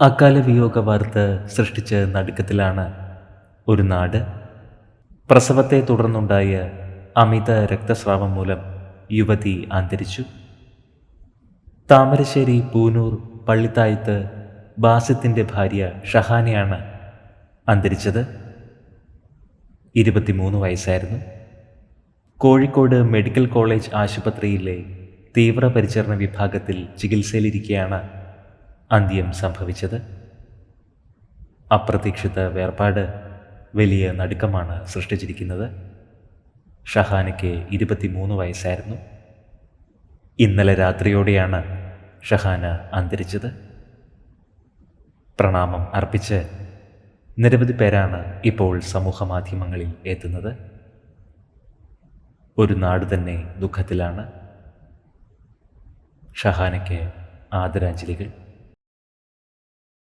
അകാല വിയോഗ വാർത്ത സൃഷ്ടിച്ച നടുക്കത്തിലാണ് ഒരു നാട്. പ്രസവത്തെ തുടർന്നുണ്ടായ അമിത രക്തസ്രാവം മൂലം യുവതി അന്തരിച്ചു. താമരശ്ശേരി പൂനൂർ പള്ളിത്തായത്ത് ബാസിത്തിന്റെ ഭാര്യ ഷഹാനയാണ് അന്തരിച്ചത്. ഇരുപത്തിമൂന്ന് വയസ്സായിരുന്നു. കോഴിക്കോട് മെഡിക്കൽ കോളേജ് ആശുപത്രിയിലെ തീവ്രപരിചരണ വിഭാഗത്തിൽ ചികിത്സയിലിരിക്കെയാണ് അന്ത്യം സംഭവിച്ചത്. അപ്രതീക്ഷിത വേർപാട് വലിയ നടുക്കമാണ് സൃഷ്ടിച്ചിരിക്കുന്നത്. ഷഹാനയ്ക്ക് ഇരുപത്തിമൂന്ന് വയസ്സായിരുന്നു. ഇന്നലെ രാത്രിയോടെയാണ് ഷഹാന അന്തരിച്ചത്. പ്രണാമം അർപ്പിച്ച് നിരവധി പേരാണ് ഇപ്പോൾ സമൂഹ മാധ്യമങ്ങളിൽ എത്തുന്നത്. ഒരു നാട് തന്നെ ദുഃഖത്തിലാണ്. ഷഹാനയ്ക്ക് ആദരാഞ്ജലികൾ.